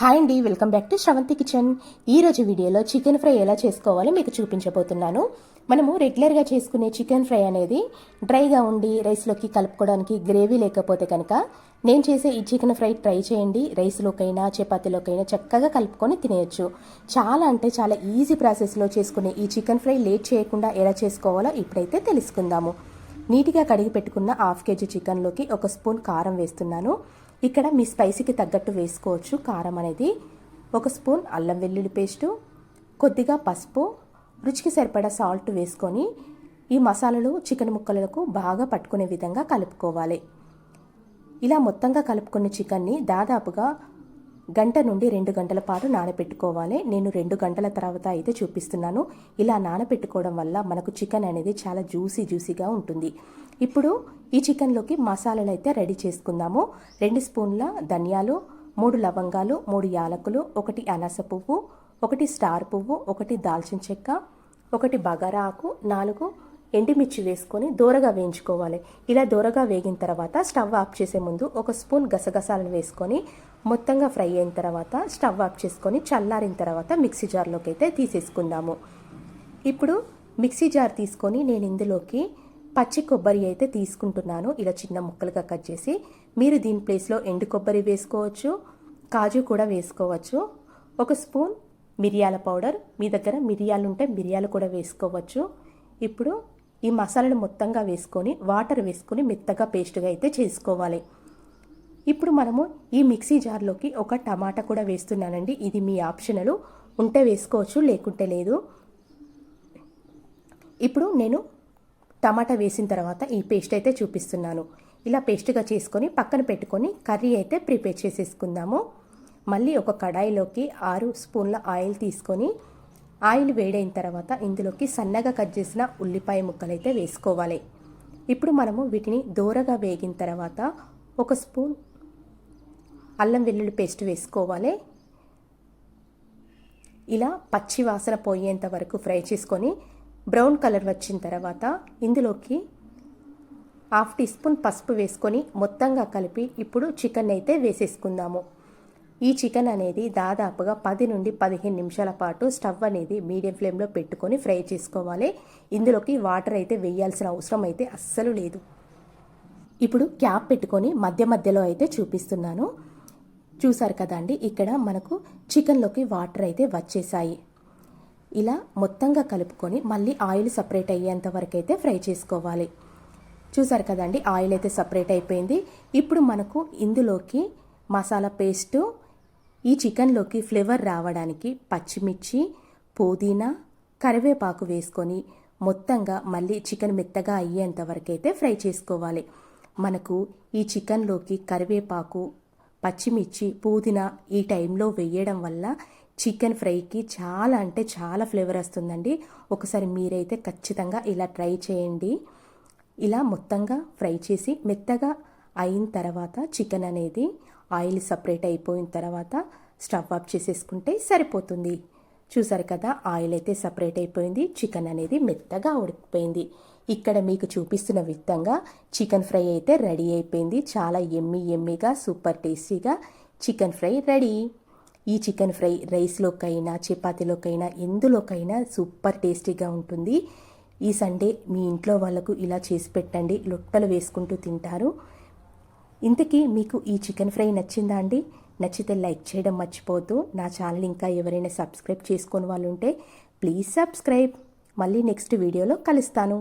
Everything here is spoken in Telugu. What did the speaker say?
హాయ్ అండి welcome back to Sravanthi kitchen. ఈరోజు వీడియోలో చికెన్ ఫ్రై ఎలా చేసుకోవాలో మీకు చూపించబోతున్నాను. మనము రెగ్యులర్గా చేసుకునే చికెన్ ఫ్రై అనేది డ్రైగా ఉండి రైస్లోకి కలుపుకోవడానికి గ్రేవీ లేకపోతే కనుక నేను చేసే ఈ చికెన్ ఫ్రై ట్రై చేయండి. రైస్లోకైనా చపాతీలోకైనా చక్కగా కలుపుకొని తినేయచ్చు. చాలా అంటే చాలా ఈజీ ప్రాసెస్లో చేసుకునే ఈ చికెన్ ఫ్రై లేట్ చేయకుండా ఎలా చేసుకోవాలో ఇప్పుడైతే తెలుసుకుందాము. నీట్గా కడిగి పెట్టుకున్న హాఫ్ కేజీ చికెన్లోకి ఒక స్పూన్ కారం వేస్తున్నాను. ఇక్కడ మీ స్పైసీకి తగ్గట్టు వేసుకోవచ్చు. కారం అనేది ఒక స్పూన్ అల్లం వెల్లుల్లి పేస్టు కొద్దిగా పసుపు రుచికి సరిపడా సాల్ట్ వేసుకొని ఈ మసాలాలు చికెన్ ముక్కలకు బాగా పట్టుకునే విధంగా కలుపుకోవాలి. ఇలా మొత్తంగా కలుపుకున్న చికెన్ని దాదాపుగా గంట నుండి రెండు గంటల పాటు నానబెట్టుకోవాలి. నేను రెండు గంటల తర్వాత అయితే చూపిస్తున్నాను. ఇలా నానబెట్టుకోవడం వల్ల మనకు చికెన్ అనేది చాలా జ్యూసీ జ్యూసీగా ఉంటుంది. ఇప్పుడు ఈ చికెన్లోకి మసాలాలు అయితే రెడీ చేసుకుందాము. రెండు స్పూన్ల ధనియాలు మూడు లవంగాలు మూడు యాలకులు ఒకటి అనాస పువ్వు ఒకటి స్టార్ పువ్వు ఒకటి దాల్చిన చెక్క ఒకటి బగారా ఆకు నాలుగు ఎండిమిర్చి వేసుకొని దూరగా వేయించుకోవాలి. ఇలా దూరగా వేగిన తర్వాత స్టవ్ ఆఫ్ చేసే ముందు ఒక స్పూన్ గసగసాలను వేసుకొని మొత్తంగా ఫ్రై అయిన తర్వాత స్టవ్ ఆఫ్ చేసుకొని చల్లారిన తర్వాత మిక్సీ జార్లోకి అయితే తీసేసుకుందాము. ఇప్పుడు మిక్సీ జార్ తీసుకొని నేను ఇందులోకి పచ్చి కొబ్బరి అయితే తీసుకుంటున్నాను. ఇలా చిన్న ముక్కలుగా కట్ చేసి మీరు దీని ప్లేస్లో ఎండు కొబ్బరి వేసుకోవచ్చు కాజు కూడా వేసుకోవచ్చు. ఒక స్పూన్ మిరియాల పౌడర్ మీ దగ్గర మిరియాలు ఉంటే మిరియాలు కూడా వేసుకోవచ్చు. ఇప్పుడు ఈ మసాలాను మొత్తంగా వేసుకొని వాటర్ వేసుకొని మెత్తగా పేస్ట్గా అయితే చేసుకోవాలి. ఇప్పుడు మనము ఈ మిక్సీ జార్లోకి ఒక టమాటా కూడా వేస్తున్నానండి. ఇది మీ ఆప్షనల్. ఉంటే వేసుకోవచ్చు లేకుంటే లేదు. ఇప్పుడు నేను టమాటా వేసిన తర్వాత ఈ పేస్ట్ అయితే చూపిస్తున్నాను. ఇలా పేస్ట్గా చేసుకొని పక్కన పెట్టుకొని కర్రీ అయితే ప్రిపేర్ చేసేసుకుందాము. మళ్ళీ ఒక కడాయిలోకి ఆరు స్పూన్ల ఆయిల్ తీసుకొని ఆయిల్ వేడైన తర్వాత ఇందులోకి సన్నగా కట్ చేసిన ఉల్లిపాయ ముక్కలు అయితే వేసుకోవాలి. ఇప్పుడు మనము వీటిని దూరగా వేగిన తర్వాత ఒక స్పూన్ అల్లం వెల్లుల్లి పేస్ట్ వేసుకోవాలి. ఇలా పచ్చి వాసన పోయేంత వరకు ఫ్రై చేసుకొని బ్రౌన్ కలర్ వచ్చిన తర్వాత ఇందులోకి హాఫ్ టీ స్పూన్ పసుపు వేసుకొని మొత్తంగా కలిపి ఇప్పుడు చికెన్ అయితే వేసేసుకుందాము. ఈ చికెన్ అనేది దాదాపుగా పది నుండి పదిహేను నిమిషాల పాటు స్టవ్ అనేది మీడియం ఫ్లేమ్లో పెట్టుకొని ఫ్రై చేసుకోవాలి. ఇందులోకి వాటర్ అయితే వేయాల్సిన అవసరం అయితే అస్సలు లేదు. ఇప్పుడు క్యాప్ పెట్టుకొని మధ్య మధ్యలో అయితే చూపిస్తున్నాను. చూసారు కదండి ఇక్కడ మనకు చికెన్లోకి వాటర్ అయితే వచ్చేసాయి. ఇలా మొత్తంగా కలుపుకొని మళ్ళీ ఆయిల్ సపరేట్ అయ్యేంత వరకు అయితే ఫ్రై చేసుకోవాలి. చూసారు కదండి ఆయిల్ అయితే సపరేట్ అయిపోయింది. ఇప్పుడు మనకు ఇందులోకి మసాలా పేస్టు ఈ చికెన్లోకి ఫ్లేవర్ రావడానికి పచ్చిమిర్చి పుదీనా కరివేపాకు వేసుకొని మొత్తంగా మళ్ళీ చికెన్ మెత్తగా అయ్యేంత వరకు అయితే ఫ్రై చేసుకోవాలి. మనకు ఈ చికెన్లోకి కరివేపాకు పచ్చిమిర్చి పుదీనా ఈ టైంలో వేయడం వల్ల చికెన్ ఫ్రైకి చాలా అంటే చాలా ఫ్లేవర్ వస్తుందండి. ఒకసారి మీరైతే ఖచ్చితంగా ఇలా ట్రై చేయండి. ఇలా మొత్తంగా ఫ్రై చేసి మెత్తగా అయిన తర్వాత చికెన్ అనేది ఆయిల్ సపరేట్ అయిపోయిన తర్వాత స్టవ్ ఆఫ్ చేసేసుకుంటే సరిపోతుంది. చూసారు కదా ఆయిల్ అయితే సపరేట్ అయిపోయింది చికెన్ అనేది మెత్తగా ఉడికిపోయింది. ఇక్కడ మీకు చూపిస్తున్న విధంగా చికెన్ ఫ్రై అయితే రెడీ అయిపోయింది. చాలా ఎమ్మి ఎమ్మిగా సూపర్ టేస్టీగా చికెన్ ఫ్రై రెడీ. ఈ చికెన్ ఫ్రై రైస్లోకైనా చపాతీలోకైనా ఎందులోకైనా సూపర్ టేస్టీగా ఉంటుంది. ఈ సండే మీ ఇంట్లో వాళ్ళకు ఇలా చేసి పెట్టండి లొట్టలు వేసుకుంటూ తింటారు. ఇంతకీ మీకు ఈ చికెన్ ఫ్రై నచ్చిందా అండి? నచ్చితే లైక్ చేయడం మర్చిపోవద్దు. నా ఛానల్ ఇంకా ఎవరైనా సబ్స్క్రైబ్ చేసుకుని వాళ్ళు ఉంటే ప్లీజ్ సబ్స్క్రైబ్. మళ్ళీ నెక్స్ట్ వీడియోలో కలుస్తాను.